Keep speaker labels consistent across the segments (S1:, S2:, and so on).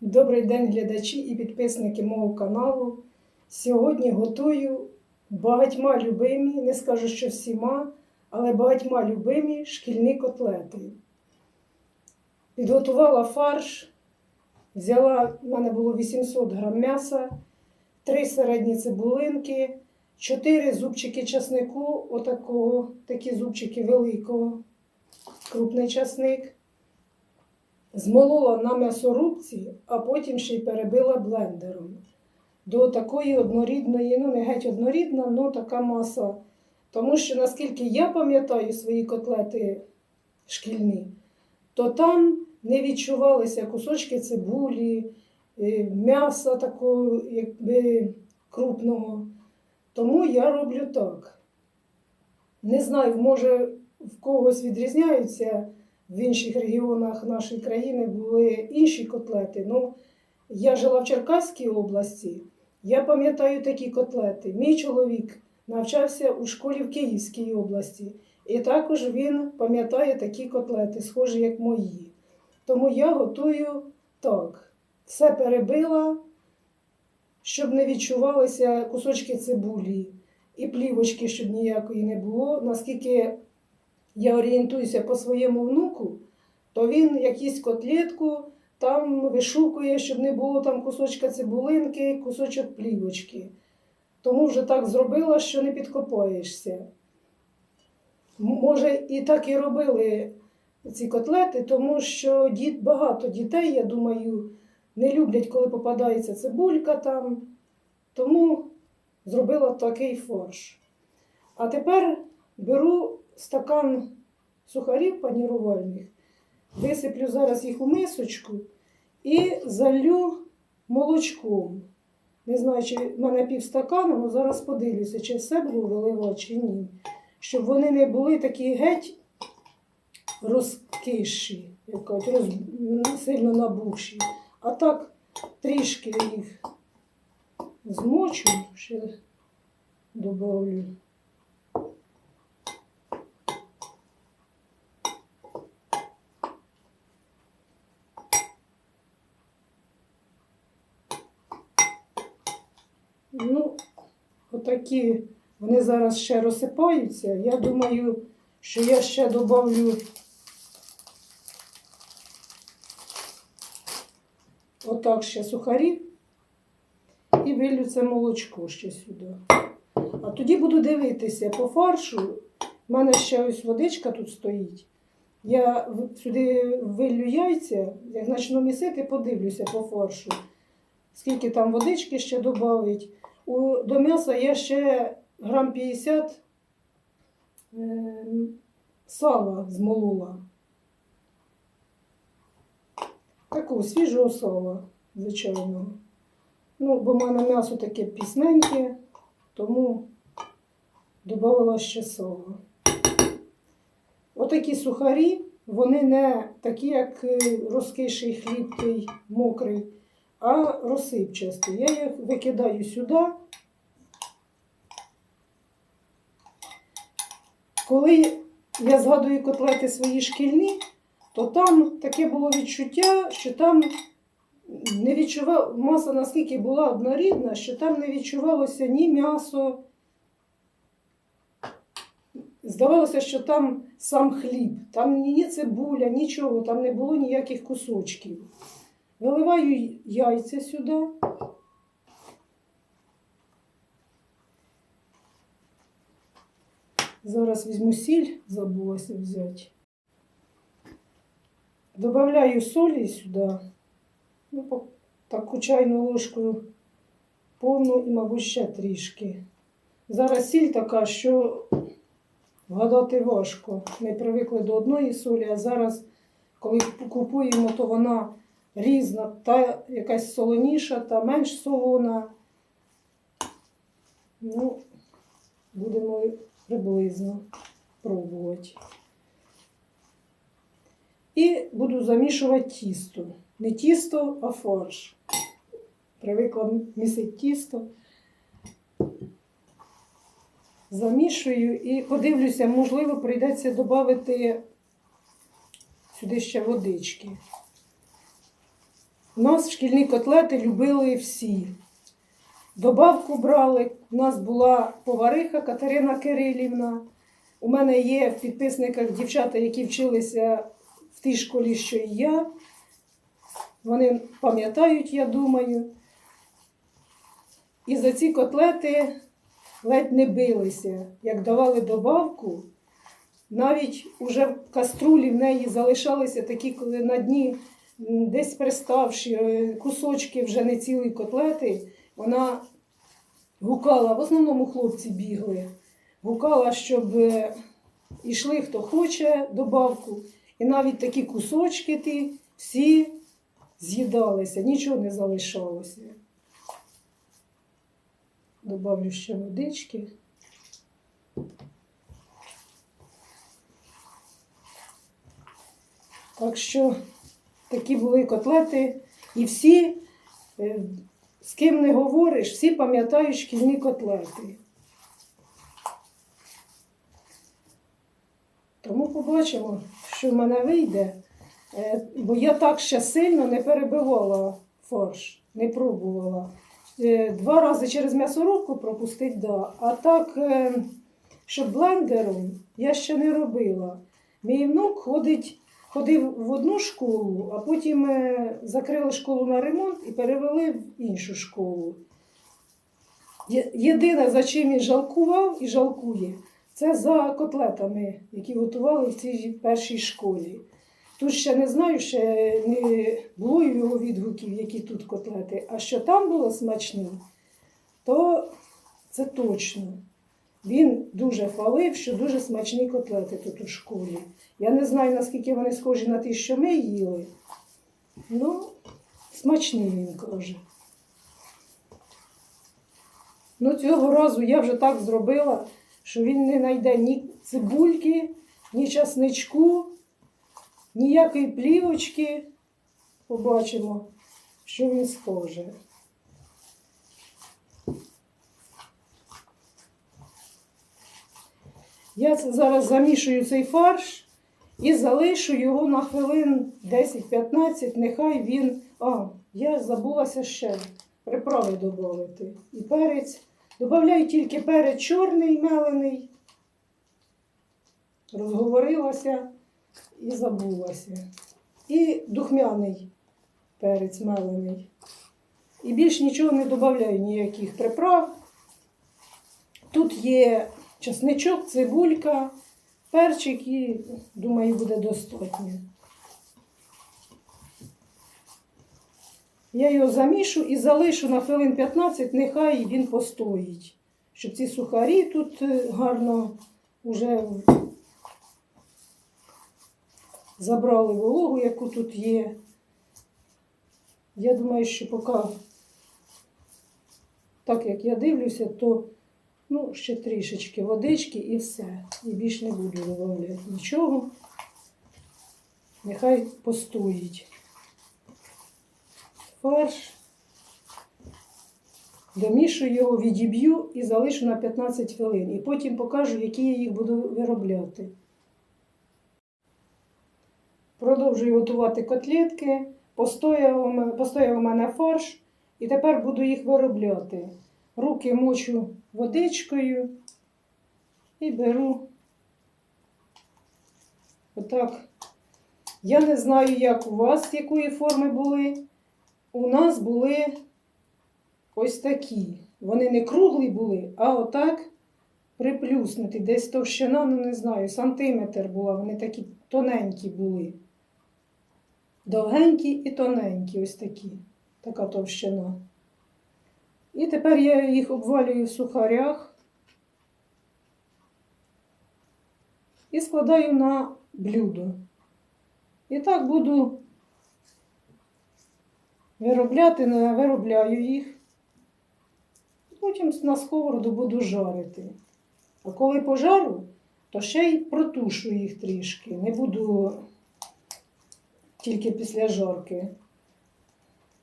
S1: Добрий день, глядачі і підписники мого каналу. Сьогодні готую багатьма любимі, не скажу, що всіма, але багатьма любимі шкільні котлети. Підготувала фарш, взяла, в мене було 800 грам м'яса, 3 середні цибулинки, 4 зубчики часнику, отакого, такі зубчики великого, крупний часник. Змолола на м'ясорубці, а потім ще й перебила блендером. До такої однорідної, ну не геть однорідна, але така маса. Тому що, наскільки я пам'ятаю свої котлети шкільні, то там не відчувалися кусочки цибулі, е, м'яса такого, якби крупного. Тому я роблю так. Не знаю, може в когось відрізняються в інших регіонах нашої країни були інші котлети. Ну, я жила в Черкаській області, я пам'ятаю такі котлети. Мій чоловік навчався у школі в Київській області, і також він пам'ятає такі котлети, схожі як мої. Тому я готую так. Все перебила, щоб не відчувалися кусочки цибулі і плівочки, щоб ніякої не було. Наскільки я орієнтуюся по своєму внуку, то він якусь котлетку там вишукує, щоб не було там кусочка цибулинки, кусочок плівочки. Тому вже так зробила, що не підкопаєшся. Може, і так і робили ці котлети, тому що діт, багато дітей, я думаю, не люблять, коли попадається цибулька там. Тому зробила такий фарш. А тепер беру стакан сухарів панірувальних, висиплю зараз їх у мисочку і залю молочком. Не знаю, чи в мене півстакана, але зараз подивлюся, чи все було виливати, чи ні. Щоб вони не були такі геть розкиші, якось, роз... сильно набухші. А так трішки їх змочу, ще добавлю. Ну, отакі вони зараз ще розсипаються. Я думаю, що я ще додавлю отак ще сухарів і вилю це молочко ще сюди. А тоді буду дивитися по фаршу. У мене ще ось водичка тут стоїть. Я сюди вилю яйця, як почну місити, подивлюся по фаршу. Скільки там водички ще додавить. У, до м'яса я ще грам 50 е, сала змолола. Такого свіжого сала, звичайного. Ну, бо в мене м'ясо таке пісненьке, тому додавала ще сала. Отакі сухарі, вони не такі, як е, розкиший хліб той мокрий, а розсипчасті. Я їх викидаю сюди. Коли я згадую котлети свої шкільні, то там таке було відчуття, що там не відчував, маса наскільки була однорідна, що там не відчувалося ні м'ясо. Здавалося, що там сам хліб, там ні цибуля, нічого, там не було ніяких кусочків. Виливаю яйця сюди. Зараз візьму сіль, забулася взяти. Добавляю солі сюди. Ну, таку чайну ложку повну і, мабуть, ще трішки. Зараз сіль така, що вгадати важко. Ми привикли до одної солі, а зараз, коли купуємо, то вона різна, та якась солоніша, та менш солона. Ну, будемо приблизно пробувати. І буду замішувати тісто. Не тісто, а фарш. Привикла місити тісто. Замішую і подивлюся, можливо, прийдеться додати сюди ще водички. У нас шкільні котлети любили всі. Добавку брали. У нас була повариха Катерина Кирилівна. У мене є в підписниках дівчата, які вчилися в тій школі, що і я. Вони пам'ятають, я думаю. І за ці котлети ледь не билися. Як давали добавку, навіть уже в каструлі в неї залишалися такі, коли на дні десь приставші е, кусочки вже не цілі котлети, вона гукала, в основному хлопці бігли, гукала, щоб е, ішли хто хоче добавку. І навіть такі кусочки ті всі з'їдалися, нічого не залишалося. Добавлю ще водички. Так що такі були котлети, і всі, е, з ким не говориш, всі пам'ятають шкільні котлети. Тому побачимо, що в мене вийде. Е, Бо я так ще сильно не перебивала фарш, не пробувала. Е, Два рази через м'ясорубку пропустить, да. А так, щоб блендером я ще не робила. Мій внук ходить, ходив в одну школу, а потім е, закрили школу на ремонт і перевели в іншу школу. Єдине, за чим він жалкував і жалкує, це за котлетами, які готували в цій першій школі. Тут ще не знаю, ще не було його відгуків, які тут котлети. А що там було смачні, то це точно. Він дуже хвалив, що дуже смачні котлети тут у школі. Я не знаю, наскільки вони схожі на ті, що ми їли. Ну, смачні він каже. Ну, цього разу я вже так зробила, що він не знайде ні цибульки, ні часничку, ніякої плівочки. Побачимо, що він схоже. Я зараз замішую цей фарш і залишу його на хвилин 10-15, нехай він. А, я забулася ще приправи додати. І перець. Добавляю тільки перець чорний мелений. Розговорилася і забулася. І духмяний перець мелений. І більш нічого не додаю, ніяких приправ. Тут є чесничок, цибулька, перчик і, думаю, буде достатньо. Я його замішу і залишу на хвилин 15, нехай він постоїть, щоб ці сухарі тут е, гарно вже забрали вологу, яку тут є. Я думаю, що поки, так як я дивлюся, то ну, ще трішечки водички і все. І більш не буду додавати нічого. Нехай постоїть. Фарш. Домішую його, відіб'ю і залишу на 15 хвилин. І потім покажу, які я їх буду виробляти. Продовжую готувати котлетки. Постояв у мене фарш, і тепер буду їх виробляти. Руки мочу водичкою і беру отак. Я не знаю, як у вас, якої форми були. У нас були ось такі. Вони не круглі були, а отак приплюснуті. Десь товщина, ну не знаю, сантиметр була, вони такі тоненькі були. Довгенькі і тоненькі, ось такі. Така товщина. І тепер я їх обвалюю в сухарях і складаю на блюдо. І так буду виробляти, не виробляю їх. Потім на сковороду буду жарити. А коли пожару, то ще й протушу їх трішки. Не буду тільки після жарки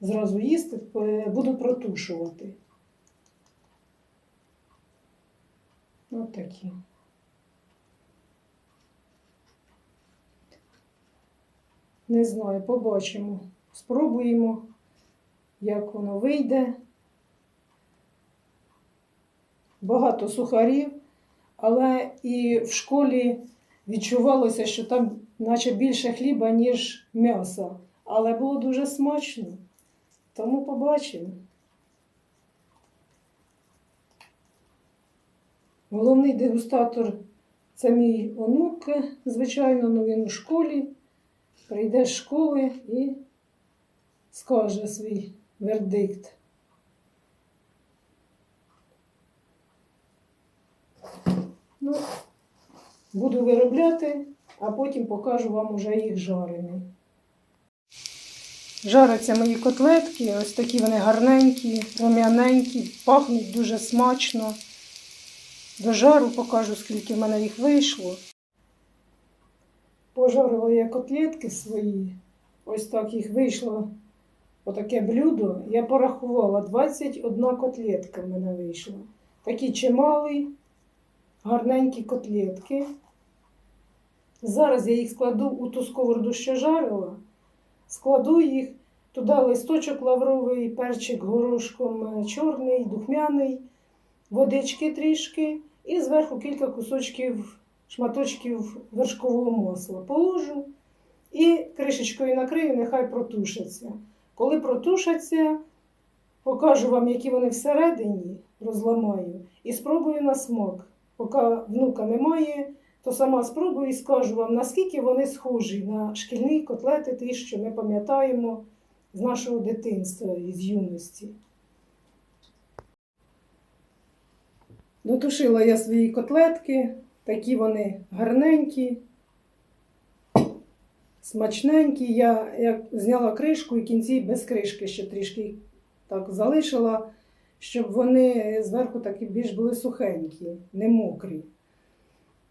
S1: зразу їсти, е, буду протушувати. Ось такі. Не знаю, побачимо. Спробуємо. як воно вийде. Багато сухарів, але і в школі відчувалося, що там наче більше хліба, ніж м'яса. Але було дуже смачно. Тому побачимо. Головний дегустатор це мій онук, звичайно, ну він у школі. Прийде з школи і скаже свій вердикт. Ну, буду виробляти, а потім покажу вам уже їх жарені. Жаряться мої котлетки, ось такі вони гарненькі, рум'яненькі, пахнуть дуже смачно. До жару покажу, скільки в мене їх вийшло. Пожарила я котлетки свої. Ось так їх вийшло отаке блюдо. Я порахувала 21 котлетка в мене вийшла. Такі чималі, гарненькі котлетки. Зараз я їх складу у ту сковороду, що жарила. Складу їх, туди листочок лавровий, перчик горошком е, чорний, духмяний, водички трішки і зверху кілька кусочків, шматочків вершкового масла. Положу і кришечкою накрию, нехай протушаться. Коли протушаться, покажу вам, які вони всередині, розламаю, і спробую на смак. Поки внука немає, то сама спробую і скажу вам, наскільки вони схожі на шкільні котлети, ті, що ми пам'ятаємо з нашого дитинства і з юності. Дотушила я свої котлетки, такі вони гарненькі, смачненькі. Я як зняла кришку і кінці без кришки ще трішки так залишила, щоб вони зверху такі більш були сухенькі, не мокрі.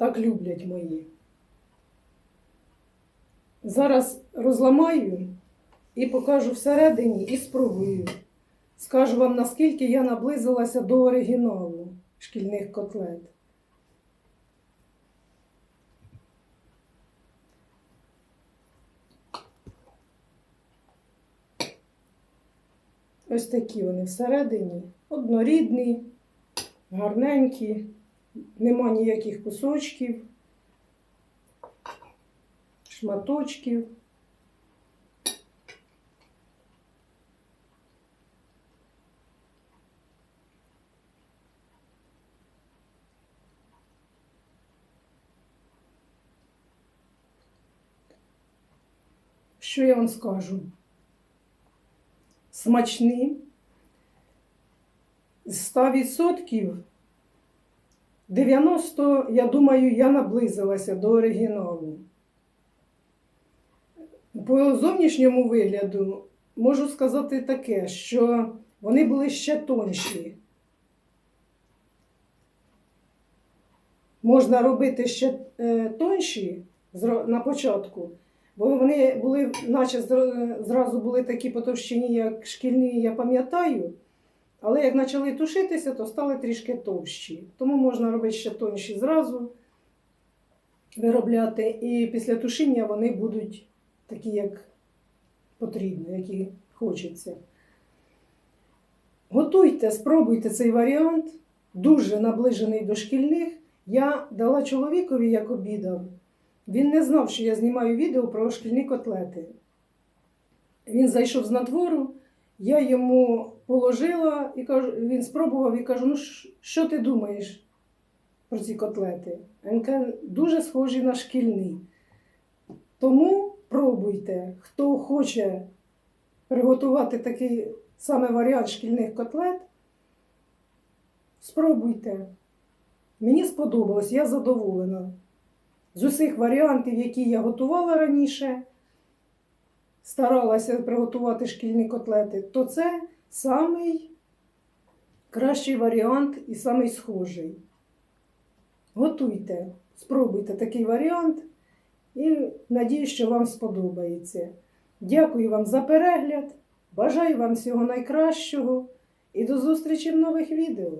S1: Так люблять мої. Зараз розламаю і покажу всередині і спробую. Скажу вам, наскільки я наблизилася до оригіналу шкільних котлет. Ось такі вони всередині, однорідні, гарненькі, нема ніяких кусочків, шматочків. Що я вам скажу? Смачні. З 100% 90, я думаю, я наблизилася до оригіналу. По зовнішньому вигляду можу сказати таке, що вони були ще тонші. Можна робити ще е, тонші на початку, бо вони були, наче зразу були такі потовщені, як шкільні, я пам'ятаю. Але як почали тушитися, то стали трішки товщі. Тому можна робити ще тонші зразу виробляти. І після тушіння вони будуть такі, як потрібно, які хочеться. Готуйте, спробуйте цей варіант, дуже наближений до шкільних. Я дала чоловікові, як обідав. Він не знав, що я знімаю відео про шкільні котлети. Він зайшов з надвору, я йому положила і кажу, він спробував і кажу: ну що ти думаєш про ці котлети? Він каже, дуже схожі на шкільні. Тому пробуйте, хто хоче приготувати такий саме варіант шкільних котлет, спробуйте. Мені сподобалось, я задоволена. З усіх варіантів, які я готувала раніше, старалася приготувати шкільні котлети, то це самий кращий варіант і самий схожий. Готуйте, спробуйте такий варіант і надіюсь, що вам сподобається. Дякую вам за перегляд, бажаю вам всього найкращого і до зустрічі в нових відео.